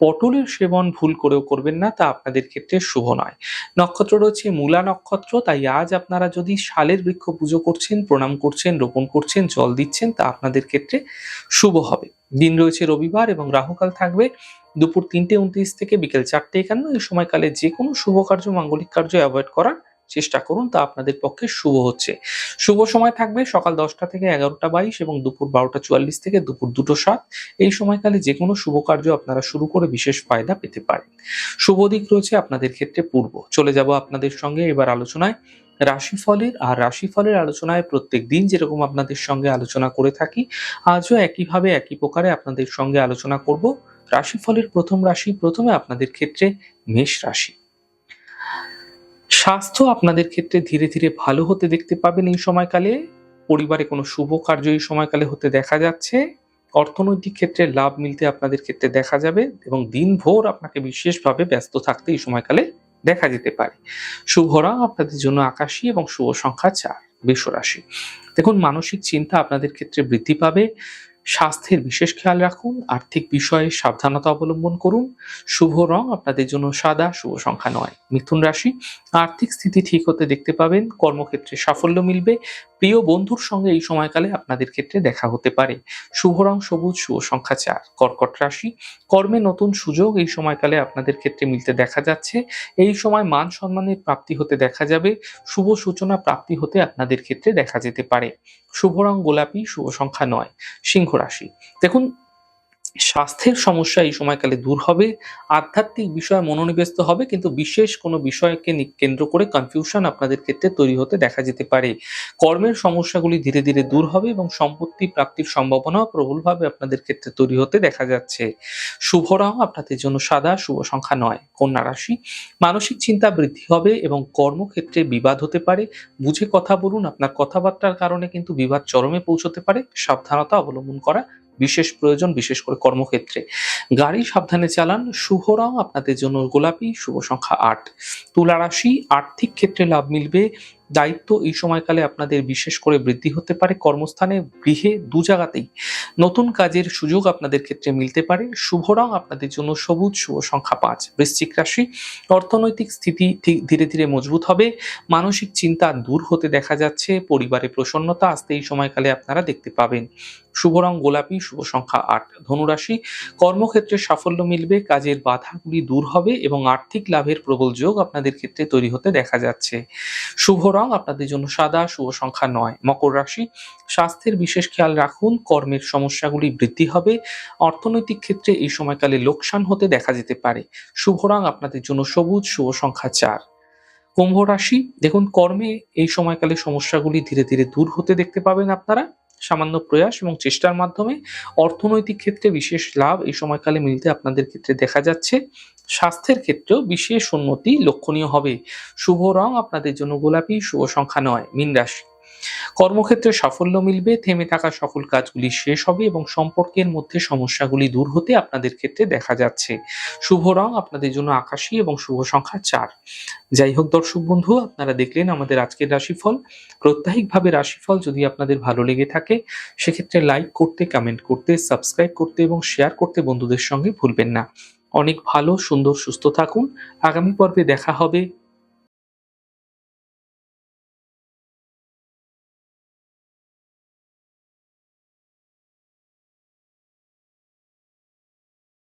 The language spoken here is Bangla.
পটলের সেবন ভুল করেও করবেন না, তা আপনাদের ক্ষেত্রে শুভ নয়। নক্ষত্র রয়েছে মূলা নক্ষত্র, তাই আজ আপনারা যদি শালের বৃক্ষ পুজো করছেন, প্রণাম করছেন, রোপণ করছেন, জল দিচ্ছেন, তা আপনাদের ক্ষেত্রে শুভ হবে। দিন রয়েছে রবিবার এবং রাহুকাল থাকবে দুপুর তিনটে উনত্রিশ থেকে বিকেল চারটে একান্ন। এই সময়কালে যে কোনো শুভ কার্য, মাঙ্গলিক কার্য অ্যাভয়েড করার চেষ্টা করুন, তা আপনাদের পক্ষে শুভ হচ্ছে। শুভ সময় থাকবে সকাল দশটা থেকে এগারোটা বাইশ এবং দুপুর বারোটা চুয়াল্লিশ থেকে দুপুর দুটো সাত। এই সময়কালে যে কোনো শুভ কার্য আপনারা শুরু করে বিশেষ ফায়দা পেতে পারেন। শুভ দিক রয়েছে আপনাদের ক্ষেত্রে পূর্ব। চলে যাব আপনাদের সঙ্গে এবার আলোচনায়। রাশিফলের আর রাশিফলের আলোচনায় প্রত্যেক দিন যেরকম আপনাদের সঙ্গে আলোচনা করে থাকি, আজও একইভাবে একই প্রকারে আপনাদের সঙ্গে আলোচনা করব। রাশিফলের প্রথম রাশি প্রথমে আপনাদের ক্ষেত্রে মেষ রাশি। স্বাস্থ্য আপনাদের ক্ষেত্রে ধীরে ধীরে ভালো হতে দেখতে পাবেন এই সময়কালে। পরিবারে কোনো শুভ কার্য এই সময়কালে হতে দেখা যাচ্ছে। অর্থনৈতিক ক্ষেত্রে লাভ মিলতে আপনাদের ক্ষেত্রে দেখা যাবে এবং দিনভর আপনাকে বিশেষভাবে ব্যস্ত থাকতে এই সময়কালে দেখা যেতে পারে। শুভ রং আপনাদের জন্য আকাশী এবং শুভ সংখ্যা চার বৃষ রাশি। দেখুন, মানসিক চিন্তা আপনাদের ক্ষেত্রে বৃদ্ধি পাবে। স্বাস্থ্যের বিশেষ খেয়াল রাখুন, আর্থিক বিষয়ে সাবধানতা অবলম্বন করুন। শুভ রং আপনাদের জন্য সাদা, শুভ সংখ্যা নয়। মিথুন রাশি, আর্থিক স্থিতি ঠিক হতে দেখতে পাবেন, কর্মক্ষেত্রে সাফল্য মিলবে। প্রিয় বন্ধুর সঙ্গে এই সময়কালে আপনাদের ক্ষেত্রে দেখা হতে পারে। শুভ রং সবুজ, শুভ সংখ্যা চার। কর্কট রাশি, কর্মে নতুন সুযোগ এই সময়কালে আপনাদের ক্ষেত্রে মিলতে দেখা যাচ্ছে। এই সময় মান সম্মানের প্রাপ্তি হতে দেখা যাবে। শুভ সূচনা প্রাপ্তি হতে আপনাদের ক্ষেত্রে দেখা যেতে পারে। শুভ রং গোলাপি, শুভ সংখ্যা নয়। সিংহ রাশি। দেখুন স্বাস্থ্যের সমস্যা এই সময়কালে দূর হবে, আধ্যাত্মিক বিষয়ে মনোনিবেশ হবে, কিন্তু বিশেষ কোনো বিষয়কে কেন্দ্র করে কনফিউশন আপনাদের ক্ষেত্রে তৈরি হতে দেখা যেতে পারে। কর্মের সমস্যাগুলি ধীরে ধীরে দূর হবে এবং সম্পত্তি প্রাপ্তির সম্ভাবনাও প্রবলভাবে আপনাদের ক্ষেত্রে তৈরি হতে দেখা যাচ্ছে। শুভ রং আপনাদের জন্য সাদা, শুভ সংখ্যা নয়, কন্যা রাশি। মানসিক চিন্তা বৃদ্ধি হবে এবং কর্মক্ষেত্রে বিবাদ হতে পারে। বুঝে কথা বলুন, আপনার কথাবার্তার কারণে কিন্তু বিবাদ চরমে পৌঁছতে পারে। সাবধানতা অবলম্বন করা বিশেষ প্রয়োজন, বিশেষ করে কর্মক্ষেত্রে। গাড়ি সাবধানে চালান, শুভ রং আপনাদের জন্য গোলাপি, শুভ সংখ্যা আট। তুলা রাশি, আর্থিক ক্ষেত্রে লাভ মিলবে। দায়িত্ব এই সময়কালে আপনাদের বিশেষ করে বৃদ্ধি হতে পারে। কর্মস্থানে, গৃহে, দু জায়গাতেই নতুন কাজের সুযোগ আপনাদের ক্ষেত্রে মিলতে পারে। শুভ রং আপনাদের জন্য সবুজ, শুভ সংখ্যা পাঁচ। বৃশ্চিক রাশি, অর্থনৈতিক স্থিতি ধীরে ধীরে মজবুত হবে। মানসিক চিন্তা দূর হতে দেখা যাচ্ছে। পরিবারে প্রসন্নতা আসতে এই সময়কালে আপনারা দেখতে পাবেন। শুভ রং গোলাপি, শুভ সংখ্যা আট ধনুরাশি। কর্মক্ষেত্রে সাফল্য মিলবে, কাজের বাধাগুলি দূর হবে এবং আর্থিক লাভের প্রবল যোগ আপনাদের ক্ষেত্রে তৈরি হতে দেখা যাচ্ছে। শুভ রং আপনাদের জন্য সাদা, শুভ সংখ্যা নয়। মকর রাশি, স্বাস্থ্যের বিশেষ খেয়াল রাখুন, কর্মের সমস্যাগুলি বৃদ্ধি হবে। অর্থনৈতিক ক্ষেত্রে এই সময়কালে লোকসান হতে দেখা যেতে পারে। শুভ রং আপনাদের জন্য সবুজ, শুভ সংখ্যা চার। কুম্ভ রাশি, দেখুন কর্মে এই সময়কালে সমস্যাগুলি ধীরে ধীরে দূর হতে দেখতে পাবেন আপনারা। সামান্য প্রয়াস এবং চেষ্টার মাধ্যমে অর্থনৈতিক ক্ষেত্রে বিশেষ লাভ এই সময়কালে মিলতে আপনাদের ক্ষেত্রে দেখা যাচ্ছে। স্বাস্থ্যের ক্ষেত্রেও বিশেষ উন্নতি লক্ষণীয় হবে। শুভ রং আপনাদের জন্য গোলাপি, শুভ সংখ্যা নয়, মীন রাশি। কর্মক্ষেত্রে সাফল্য মিলবে, থেমে থাকা সকল কাজগুলি শেষ হবে এবং সম্পর্কের মধ্যে সমস্যাগুলি দূর হতে আপনাদের ক্ষেত্রে দেখা যাচ্ছে। শুভ রং আপনাদের জন্য আকাশী এবং শুভ সংখ্যা চার। যাই হোক দর্শক বন্ধু, আপনারা দেখলেন আমাদের আজকের রাশিফল। প্রত্যাহিকভাবে রাশিফল যদি আপনাদের ভালো লেগে থাকে, সেক্ষেত্রে লাইক করতে, কমেন্ট করতে, সাবস্ক্রাইব করতে এবং শেয়ার করতে বন্ধুদের সঙ্গে ভুলবেন না। অনেক ভালো, সুন্দর, সুস্থ থাকুন। আগামী পর্বে দেখা হবে।